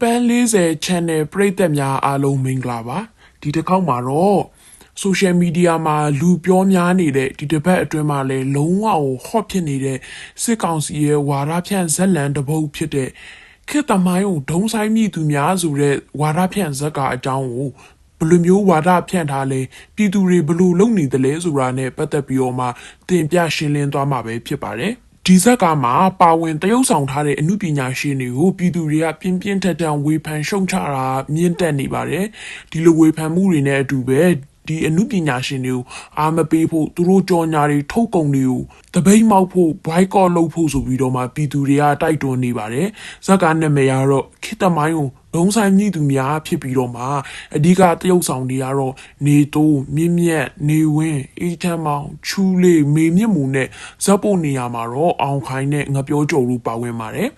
ပန်း40 channel ပရိသတ်များအားလုံးမင်္ဂလာပါဒီတစ်ခေါက်မှာတော့ social media မှာလူပြောများနေတဲ့ဒီတစ်ပတ်အတွင်းမှာလည်းလုံးဝကို hot ဖြစ်နေတဲ့စစ်ကောင်စီရဲ့ဝါဒဖြန့်ဇက်လန်တစ်ပုဒ်ဖြစ်တဲ့ခေတ်သမိုင်းကိုဒုံဆိုင်မိသူများဆိုတဲ့ဝါဒဖြန့်ဇက်ကအကြောင်းကိုဘယ်လိုမျိုးဝါဒဖြန့်ထားလဲပြည်သူတွေဘယ်လိုလုပ်နေသလဲဆိုတာနဲ့ပတ်သက်ပြီးတော့မှတင်ပြရှင်းလင်းသွားမှာပဲဖြစ်ပါတယ် ဒီဇက်ကမှာပါဝင်တရုပ်ဆောင်ထားတဲ့အမှုပညာရှင်တွေကိုပြည်သူတွေကပြင်းပြင်းထန်ထန်ဝေဖန်ရှုံချတာမြင့်တက်နေပါတယ်ဒီလိုဝေဖန်မှုတွေနဲ့အတူပဲ ဒီအမှုပညာရှင်တွေကိုအာမပေးဖို့သူတို့ကြော်ညာတွေထုတ်ကုန်တွေကိုတပိတ်မောက်ဖို့ boycott လုပ်ဖို့ဆိုပြီးတော့မှပြည်သူတွေကတိုက်တွန်းနေပါတယ်ဇက်ကနာမည်ကတော့ခိတမိုင်းကိုဒုံဆိုင်မြင့်သူများဖြစ်ပြီးတော့မှအဓိကတရုပ်ဆောင်တွေကတော့နေတိုးမြင့်မြတ်နေဝင်းအေးချမ်းမောင်ချူလေးမေမြင့်မူနဲ့ဇက်ပုတ်နေရာမှာတော့အောင်ခိုင်နဲ့ငပြောကျော်လူပါဝင်ပါတယ်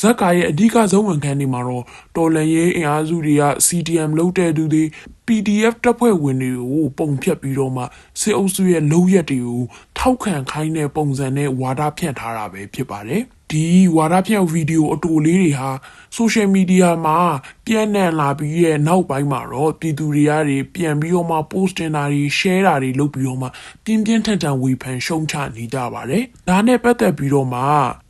ဇက်ကရဲ့အဓိကဆုံးဝန်ခံနေမှာတော့တော်လန်ရေးအင်အားစုတွေက CDM လုပ်တဲ့သူတွေ PDF တပ်ဖွဲ့ဝင်တွေကိုပုံဖြတ်ပြီးတော့မှစစ်အုပ်စုရဲ့လုံရက်တွေကိုထောက်ခံခိုင်းတဲ့ပုံစံနဲ့ဝါဒဖြန့်ထားတာပဲဖြစ်ပါတယ် ဒီဝါဒဖြန့်ဗီဒီယိုအတူလေးတွေဟာ social media မှာပြန့်နှံ့လာပြီးရဲ့နောက်ပိုင်းမှာတော့ပြည်သူတွေကတွေပြန်ပြီးတော့မှ post တင်တာတွေ share တာတွေလုပ်ပြီးတော့မှပြင်းပြင်းထန်ထန်ဝေဖန်ရှုံချနေကြပါတယ်ဒါနဲ့ပတ်သက်ပြီးတော့မှ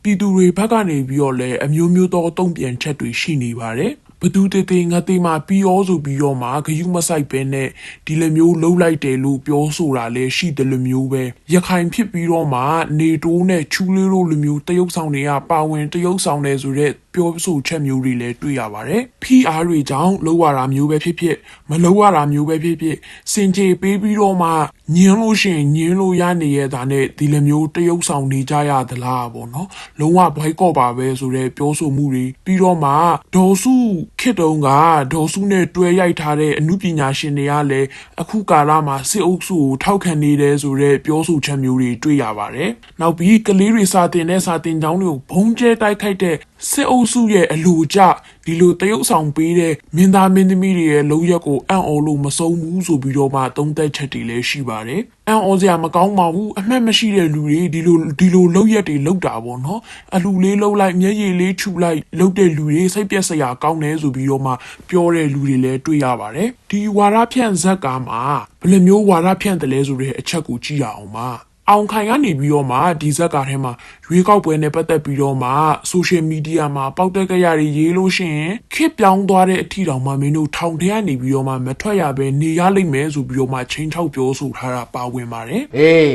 ပြည်သူတွေဘက်ကနေပြီးတော့လည်းအမျိုးမျိုးသောတုံ့ပြန်ချက်တွေရှိနေပါတယ် ဘသူတေတေငါတေမှာပြီးရောဆိုပြီးတော့မှဂယုမဆိုင်ပဲနဲ့ဒီလိုမျိုးလှုပ်လိုက်တယ်လို့ပြောဆိုတာလည်းရှိတယ်လို့မျိုးပဲရခိုင်ဖြစ်ပြီးတော့မှနေတိုးနဲ့ချူလေးတို့လိုမျိုးတရုပ်ဆောင်တွေကပါဝင်တရုပ်ဆောင်တယ်ဆိုတော့ပြောဆိုချက်မျိုးတွေလည်းတွေ့ရပါတယ်။ PR တွေကြောင့်လှုပ်ရတာမျိုးပဲဖြစ်ဖြစ်မလှုပ်ရတာမျိုးပဲဖြစ်ဖြစ်စင်ကြေပေးပြီးတော့မှညင်းလို့ရှိရင်ညင်းလို့ရနေရတာနဲ့ဒီလိုမျိုးတရုပ်ဆောင်နေကြရသလားပေါ့နော်။လုံးဝဘိုက်ကော့ပါပဲဆိုတော့ပြောဆိုမှုတွေပြီးတော့မှဒေါ်စု ခစ်တုံးကဒေါ်စုနဲ့တွဲရိုက်ထားတဲ့အမှုပညာရှင်တွေကလည်းအခုကာလမှာစစ်အုပ်စုကိုထောက်ခံနေတယ်ဆိုတော့ပြောဆိုချက်မျိုးတွေတွေ့ရပါတယ်။နောက်ပြီးကလေးတွေစာတင်တဲ့စာတင်ကျောင်းတွေကိုဘုံကျဲတိုက်ခိုက်တဲ့စစ်အုပ်စုရဲ့အလိုကျဒီလိုတရုပ်ဆောင်ပေးတဲ့မင်းသားမင်းသမီးတွေရဲ့လုံရက်ကိုအံ့ဩလို့မဆုံးဘူးဆိုပြီးတော့မှသုံးသက်ချက်တွေလည်းရှိပါတယ်။အံ့ဩစရာမကောင်းပါဘူးအမှတ်မရှိတဲ့လူတွေဒီလိုဒီလိုလုံရက်တွေလုံတာပေါ့နော်။အလူလေးလုံလိုက်မျက်ရည်လေးခြူလိုက်လုံတဲ့လူတွေစိတ်ပြက်စရာကောင်းတယ်ဆိုပြီးတော့မှပြောတဲ့လူတွေလည်းတွေ့ရပါတယ်။ဒီဝါရဖြန့်ဇက်ကမှာဘယ်လိုမျိုးဝါရဖြန့်တယ်လဲဆိုတဲ့အချက်ကိုကြည့်ရအောင်ပါ။ အောင်ခိုင်ကနေပြီးတော့မှဒီဇက်ကာထဲမှာရွေးကောက်ပွဲနဲ့ပတ်သက်ပြီးတော့မှဆိုရှယ်မီဒီယာမှာပေါက်တက်ကြရတွေရေးလို့ရှိရင်ခစ်ပြောင်းသွားတဲ့အထီတောင်မှမင်းတို့ထောင်ထဲကနေပြီးတော့မှမထွက်ရပဲနေရလိမ့်မယ်ဆိုပြီးတော့မှချင်းချောက်ပြောဆိုထားတာပါဝင်ပါတယ်ဟေး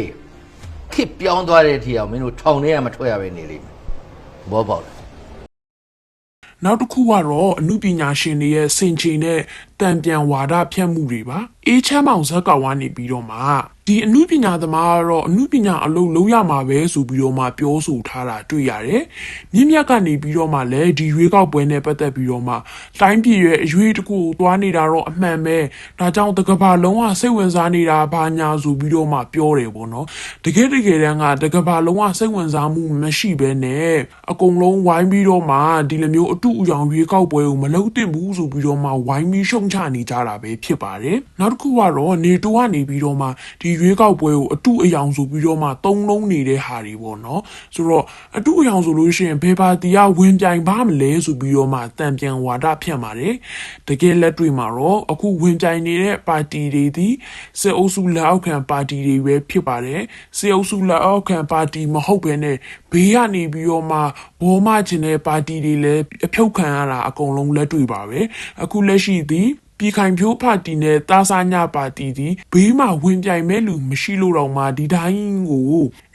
ခစ်ပြောင်းသွားတဲ့အထီအောင်မင်းတို့ထောင်ထဲကမထွက်ရပဲနေလိမ့်မယ်ဘောပေါက်လားနောက်တစ်ခုကတော့အမှုပညာရှင်တွေရဲ့စင်ချိန်နဲ့တံပြန်ဝါဒဖြန့်မှုတွေပါအေးချမ်းမောင်ဇက်ကောင်ကနေပြီးတော့မှ ဒီအမှုပညာသမားကတော့အမှုပညာအလုပ်လုပ်ရမှာပဲဆိုပြီးတော့မှပြောဆိုထားတာတွေ့ရတယ်မြင့်မြတ်ကနေပြီးတော့မှလည်းဒီရွေးကောက်ပွဲနဲ့ပတ်သက်ပြီးတော့မှတိုင်းပြည်ရဲ့အရွေးတစ်ခုကိုသွားနေတာတော့အမှန်ပဲဒါကြောင့်တကဘာလုံးဝစိတ်ဝင်စားနေတာဘာညာဆိုပြီးတော့မှပြောတယ်ပေါ့နော်တကယ်တကယ်တမ်းကတကဘာလုံးဝစိတ်ဝင်စားမှုမရှိဘဲနဲ့အကုန်လုံးဝိုင်းပြီးတော့မှဒီလိုမျိုးအတူအယောင်ရွေးကောက်ပွဲကိုမလုပ်သင့်ဘူးဆိုပြီးတော့မှဝိုင်းပြီးရှုံချနေကြတာပဲဖြစ်ပါတယ်နောက်တစ်ခုကတော့နေတိုးကနေပြီးတော့မှဒီရွေးကောက်ပွဲကိုအတူအယောင်ဆိုပြီးတော့မှသုံးလုံးနေတဲ့ဟာတွေပေါ့နော်ဆိုတော့အတူအယောင်ဆိုလို့ရှိရင်ဘယ်ပါတီကဝင်ပြိုင်ပါမလဲဆိုပြီးတော့မှတံပြန်ဝါဒဖြန့်ပါတယ်တကယ်လက်တွေ့မှာတော့အခုဝင်ပြိုင်နေတဲ့ပါတီတွေဒီစစ်အုပ်စုလက်အောက်ခံပါတီတွေပဲဖြစ်ပါတယ်စစ်အုပ်စုလက်အောက်ခံပါတီမဟုတ်ဘဲနဲ့ဘေးကနေပြီးတော့မှဘောမချင်တဲ့ပါတီတွေလည်းအဖြုတ်ခံရတာအကုန်လုံးလက်တွေ့ပါပဲအခုလက်ရှိသည် ပြည်ခိုင်ဖြိုးပါတီနဲ့တာဆာညပါတီဒီဘေးမှာဝင်ပြိုင်မဲ့လူမရှိလို့တော့မှဒီတိုင်းကို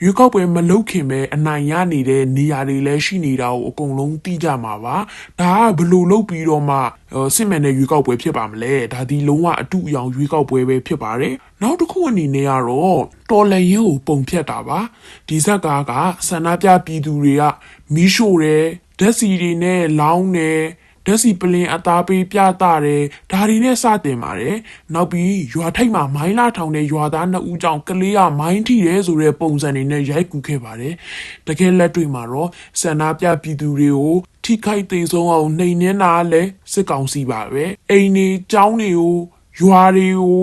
ရွေးကောက်ပွဲမလုပ်ခင်ပဲအနိုင်ရနေတဲ့နေရာတွေလည်းရှိနေတာကိုအကုန်လုံးသိကြမှာပါဒါကဘယ်လို့လုပ်ပြီးတော့မှဟိုစစ်မှန်တဲ့ရွေးကောက်ပွဲဖြစ်ပါမလဲဒါဒီလုံးဝအတူအယောင်ရွေးကောက်ပွဲပဲဖြစ်ပါတယ်နောက်တစ်ခုအနေနဲ့ကတော့တော်လန်ရင်ကိုပုံဖြတ်တာပါဒီဇက်ကားကဆန္ဒပြပြည်သူတွေကမီးရှို့တယ်ဓာတ်စီတွေနဲ့လောင်းတယ် ဓာတ်စီပလင်အသားပေးပြတာတယ်ဒါတွေနဲ့စတင်ပါတယ်နောက်ပြီးရွာထိပ်မှာမိုင်းလာထောင်တဲ့ရွာသားနှစ်ဦးကြောင့်ကလေးကမိုင်းထိတယ်ဆိုတဲ့ပုံစံတွေနဲ့ရိုက်ကူခဲ့ပါတယ်တကယ်လက်တွေ့မှာတော့ဆန္ဒပြပြည်သူတွေကိုထိခိုက်သေးဆုံးအောင်နှိမ်နှင်းတာလည်းစစ်ကောင်စီပါပဲအိမ်တွေကျောင်းတွေကိုရွာတွေကို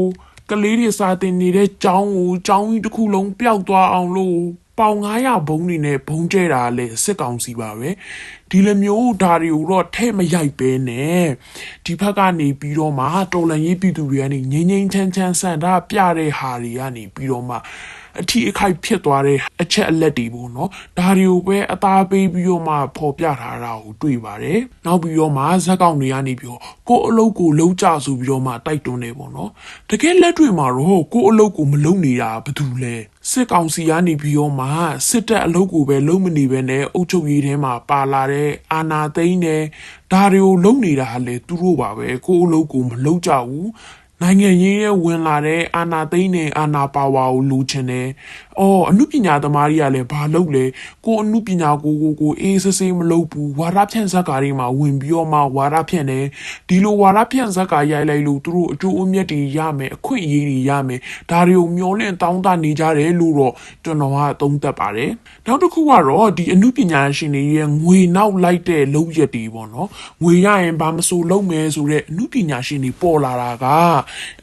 ကလေးတွေစာတင်နေတဲ့ကျောင်းကိုကျောင်းကြီးတစ်ခုလုံးပျောက်သွားအောင်လို့ ပေါင်900ဘုံတွေနဲ့ဘုံကျဲတာလဲစစ်ကောင်စီပါပဲဒီလိုမျိုးဓာရီကိုတော့ထဲ့မရိုက်ပဲနဲ့ဒီဘက်ကနေပြီးတော့မှတော်လန်ရေးပြည်သူတွေကနေငိမ့်ငိမ့်ချမ်းချမ်းဆန္ဒပြတဲ့ဟာတွေကနေပြီးတော့မှ အထီးအခိုက်ဖြစ်သွားတဲ့အချက်အလက်တွေပေါ့နော်ဒါတွေကိုပဲအသားပေးပြီးတော့မှပေါ်ပြထားတာကိုတွေ့ပါတယ်နောက်ပြီးတော့မှဇက်ကောင်တွေကနေပြီးတော့ကိုယ့်အလုပ်ကိုလုံးကြဆိုပြီးတော့မှတိုက်တွန်းနေပေါ့နော်တကယ်လက်တွေ့မှာတော့ကိုယ့်အလုပ်ကိုမလုပ်နေတာဘာတူလဲစစ်ကောင်စီကနေပြီးတော့မှစစ်တပ်အလုပ်ကိုပဲလုံးမနေပဲနဲ့အုပ်ချုပ်ရေးထဲမှာပါလာတဲ့အာနာသိန်းနဲ့ဒါတွေကိုလုံးနေတာဟာလေသူတို့ပါပဲကိုယ့်အလုပ်ကိုမလုပ်ကြဘူး နိုင်ငံရေးရဲ့ဝင်လာတဲ့အာနာသိန်းနဲ့အာနာပါဝါကိုလူချင်တယ်။ အော်အမှုပညာသမားတွေကလည်းဘာလုပ်လဲ။ကိုယ်အမှုပညာကိုကိုကိုအေးဆေးဆေးမလုပ်ဘူး။ဝါရဖြန့်ဇက်ကာတွေမှာဝင်ပြီးတော့မှဝါရဖြန့်တယ်။ဒီလိုဝါရဖြန့်ဇက်ကာရိုက်လိုက်လို့သူတို့အကျိုးအမြတ်တွေရမယ်အခွင့်အရေးတွေရမယ်။ဒါတွေကိုမျောလင့်တောင်းတနေကြတယ်လို့တော့ကျွန်တော်ကသုံးသပ်ပါတယ်။နောက်တစ်ခုကတော့ဒီအမှုပညာရှင်တွေရဲ့ငွေနောက်လိုက်တဲ့လုပ်ရက်တွေပေါ့နော်။ငွေရရင်ဘာမဆိုလုပ်မယ်ဆိုတဲ့အမှုပညာရှင်တွေပေါ်လာတာက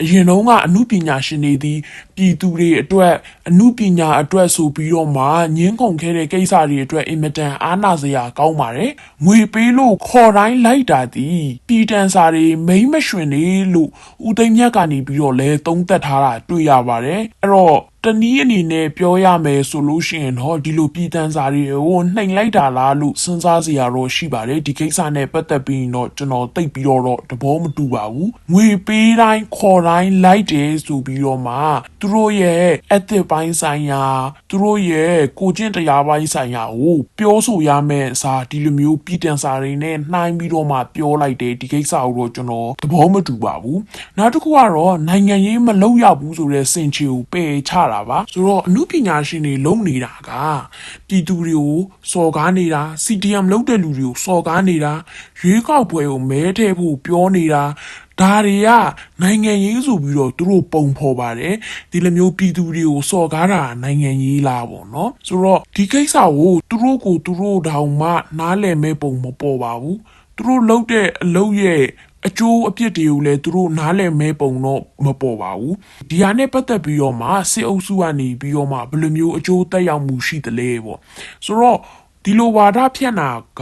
အရင်တုန်းကအမှုပညာရှင်တွေဒီပြည်သူတွေအတွက်အမှုပညာအတွက်ဆိုပြီးတော့မှညင်းကုန်ခဲ့တဲ့ကိစ္စတွေအတွက်အင်မတန်အားနာစရာကောင်းပါတယ်။ငွေပေးလို့ခေါ်တိုင်းလိုက်တာဒီပြည်တန်စာတွေမိမ့်မရွှင်နေလို့ဦးသိမ်းမြတ်ကနေပြီးတော့လဲသုံးသက်ထားတာတွေ့ရပါတယ်။အဲ့တော့ တနည်းအနေနဲ့ပြောရမယ်ဆိုလို့ရှိရင်တော့ဒီလိုပြည်တန်စာတွေကိုနှိမ်လိုက်တာလားလို့စဉ်းစားစရာတော့ရှိပါတယ်ဒီကိစ္စနဲ့ပတ်သက်ပြီးတော့ကျွန်တော်သိပ်ပြီးတော့တော့သဘောမတူပါဘူးငွေပေးတိုင်းခေါ်တိုင်းလိုက်တယ်ဆိုပြီးတော့မှသူတို့ရဲ့ ethic ပိုင်းဆိုင်ရာသူတို့ရဲ့ကိုကျင့်တရားပိုင်းဆိုင်ရာကိုပြောဆိုရမယ့်အစားဒီလိုမျိုးပြည်တန်စာတွေနဲ့နှိုင်းပြီးတော့မှပြောလိုက်တယ်ဒီကိစ္စကိုတော့ကျွန်တော်သဘောမတူပါဘူးနောက်တစ်ခုကတော့နိုင်ငံရေးမလုပ်ရဘူးဆိုတဲ့စင်ချီကိုပယ်ချတာပါဆိုတော့အမှုပညာရှင်တွေလုံနေတာကပြည်သူတွေကိုစော်ကားနေတာ CDM လုပ်တဲ့လူတွေကိုစော်ကားနေတာရွေးကောက်ပွဲကိုမဲထည့်ဖို့ပြောနေတာဒါတွေကနိုင်ငံရေးဆိုပြီးတော့သူတို့ပုံဖော်ပါတယ်ဒီလိုမျိုးပြည်သူတွေကိုစော်ကားတာနိုင်ငံရေးလားပေါ့နော်ဆိုတော့ဒီကိစ္စကိုသူတို့ကိုသူတို့တောင်မှနားလည်မဲ့ပုံမပေါ်ပါဘူးသူတို့လုပ်တဲ့အလုပ်ရဲ့ အကျိုးအပြစ်တွေကိုလည်းသူတို့နားလည်မဲပုံတော့မပေါ်ပါဘူးဒီဟာနဲ့ပတ်သက်ပြီးတော့မှစစ်အုပ်စုကနေပြီးတော့မှဘယ်လိုမျိုးအကျိုးတက်ရောက်မှုရှိသလဲပေါ့ဆိုတော့ဒီလိုဝါဒဖြန့်တာက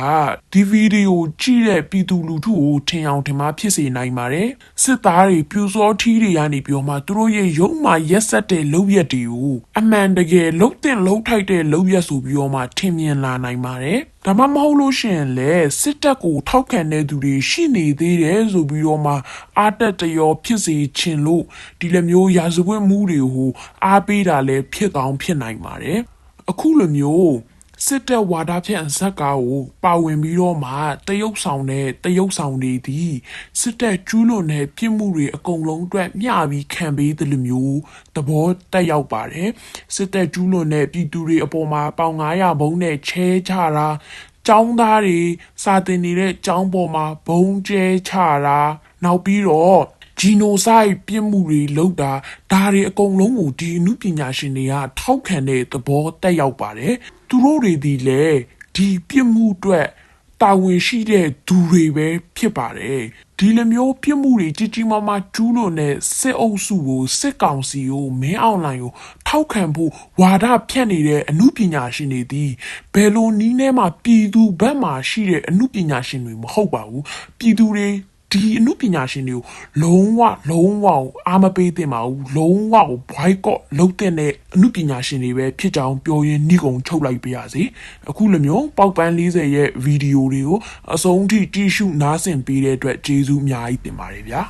ဒီဗီဒီယိုကြည့်တဲ့ပြည်သူလူထုကိုထင်အောင်ထင်မှားဖြစ်စေနိုင်ပါတယ်စစ်သားတွေပြူစောထီးတွေကနေပြီးတော့မှသူတို့ရဲ့ရုံမှရက်ဆက်တဲ့လုပ်ရက်တွေကိုအမှန်တကယ်လုံးတင်လုံးထိုက်တဲ့လုပ်ရက်ဆိုပြီးတော့မှထင်မြင်လာနိုင်ပါတယ် ဒါမှမဟုတ်လို့ရှိရင်လေစစ်တပ်ကိုထောက်ခံတဲ့သူတွေရှိနေသေးတယ်ဆိုပြီးတော့မှအာတက်တရောဖြစ်စေချင်လို့ဒီလိုမျိုးရာဇဝတ်မှုတွေကိုအားပေးတာလည်းဖြစ်ကောင်းဖြစ်နိုင်ပါတယ်အခုလိုမျိုး စစ်တပ်ဝါဒဖြန့်ဇက်ကားကိုပါဝင်ပြီးတော့မှတရုတ်ဆောင်တဲ့တရုတ်ဆောင်တွေဒီစစ်တပ်ကျူးလွန်တဲ့ပြစ်မှုတွေအကုန်လုံးအတွက်မျှပြီးခံပေးတယ်လို့မျိုးသဘောတက်ရောက်ပါတယ်စစ်တပ်ကျူးလွန်တဲ့ပြည်သူတွေအပေါ်မှာပေါင်900ဘုံနဲ့ချဲချတာចောင်းသားတွေစာတင်နေတဲ့ចောင်းပေါ်မှာဘုံကျဲချတာနောက်ပြီးတော့ ဂျီနိုဆိုက်ပြစ်မှုတွေလုပ်တာဒါတွေအကုန်လုံးကိုဒီအမှုပညာရှင်တွေကထောက်ခံတဲ့သဘောတက်ရောက်ပါတယ်သူတို့တွေဒီလေဒီပြစ်မှုအတွက်တာဝန်ရှိတဲ့သူတွေပဲဖြစ်ပါတယ်ဒီလိုမျိုးပြစ်မှုတွေကြီးကြီးမားမားကျူးလွန်တဲ့စစ်အုပ်စုကိုစစ်ကောင်စီကိုမင်းအောင်လှိုင်ကိုထောက်ခံဖို့ဝါဒဖြန့်နေတဲ့အမှုပညာရှင်တွေဒီဘယ်လိုနီးနဲ့မှပြည်သူဘက်မှာရှိတဲ့အမှုပညာရှင်တွေမဟုတ်ပါဘူးပြည်သူတွေ ဒီအမှုပညာရှင်တွေကိုလုံးဝလုံးဝကိုအားမပေးသင့်ပါဘူးလုံးဝကို boycott လုပ်တဲ့အမှုပညာရှင်တွေပဲဖြစ်ကြောင်းပြောရင်းနှိကုံချုပ်လိုက်ပါရစေအခုလိုမျိုးပေါက်ပန်း40ရဲ့ဗီဒီယိုတွေကိုအဆုံးထိကြည့်ရှုနားဆင်ပေးတဲ့အတွက်ကျေးဇူးအများကြီးတင်ပါတယ်ဗျာ